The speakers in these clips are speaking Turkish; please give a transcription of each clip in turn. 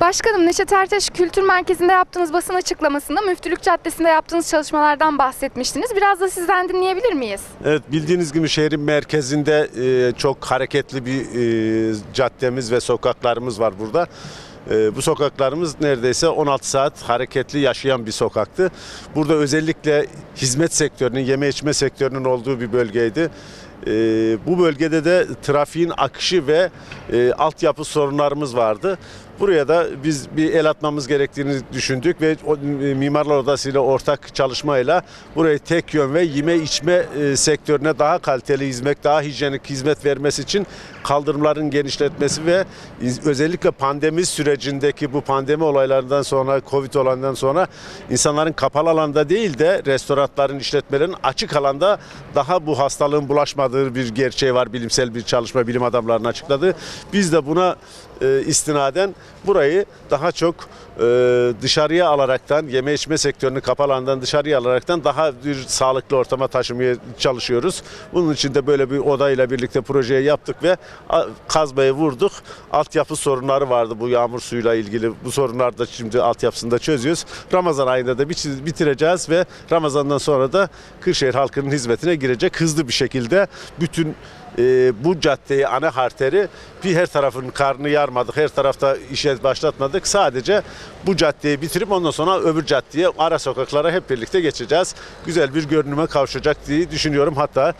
Başkanım Neşet Ertaş Kültür Merkezi'nde yaptığınız basın açıklamasında Müftülük Caddesi'nde yaptığınız çalışmalardan bahsetmiştiniz. Biraz da sizden dinleyebilir miyiz? Evet bildiğiniz gibi şehrin merkezinde e, çok hareketli bir e, caddemiz ve sokaklarımız var burada. E, bu sokaklarımız neredeyse 16 saat hareketli yaşayan bir sokaktı. Burada özellikle hizmet sektörünün, yeme içme sektörünün olduğu bir bölgeydi. Bu bölgede de trafiğin akışı ve e, altyapı sorunlarımız vardı. Buraya da biz bir el atmamız gerektiğini düşündük ve e, Mimarlar Odası ile ortak çalışmayla burayı tek yön ve yeme içme e, sektörüne daha kaliteli hizmet, daha hijyenik hizmet vermesi için kaldırımların genişletmesi ve özellikle pandemi sürecindeki bu pandemi olaylarından sonra, Covid olayından sonra insanların kapalı alanda değil de restoranların, işletmelerin açık alanda daha bu hastalığın bulaşmadığı bir gerçeği var. Bilimsel bir çalışma bilim adamlarının açıkladığı. Biz de buna e, istinaden burayı daha çok e, dışarıya alaraktan yeme içme sektörünü kapalı alandan dışarıya alaraktan daha bir sağlıklı ortama taşımaya çalışıyoruz. Bunun için de böyle bir odayla birlikte projeyi yaptık ve kazmayı vurduk. Altyapı sorunları vardı bu yağmur suyuyla ilgili. Bu sorunları da şimdi altyapısında çözüyoruz. Ramazan ayında da bitir- bitireceğiz ve Ramazan'dan sonra da Kırşehir halkının hizmetine girecek hızlı bir şekilde bütün e, bu caddeyi ana arteri bir her tarafın karnını yarmadık. Her tarafta işe başlatmadık. Sadece bu caddeyi bitirip ondan sonra öbür caddeye ara sokaklara hep birlikte geçeceğiz. Güzel bir görünüme kavuşacak diye düşünüyorum. Hatta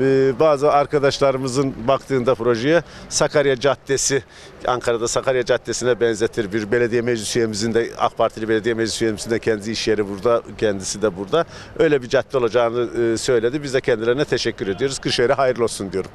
e, bazı arkadaşlarımızın baktığında projeye Sakarya Caddesi Ankara'da Sakarya Caddesi'ne benzetir bir belediye meclis üyemizin de AK Partili belediye meclis üyemizin de kendi iş yeri burada, kendisi de burada. Öyle bir cadde olacağını e, söyledi. Biz de kendilerine teşekkür ediyoruz. Kırşehir'e hayırlı olsun diyorum.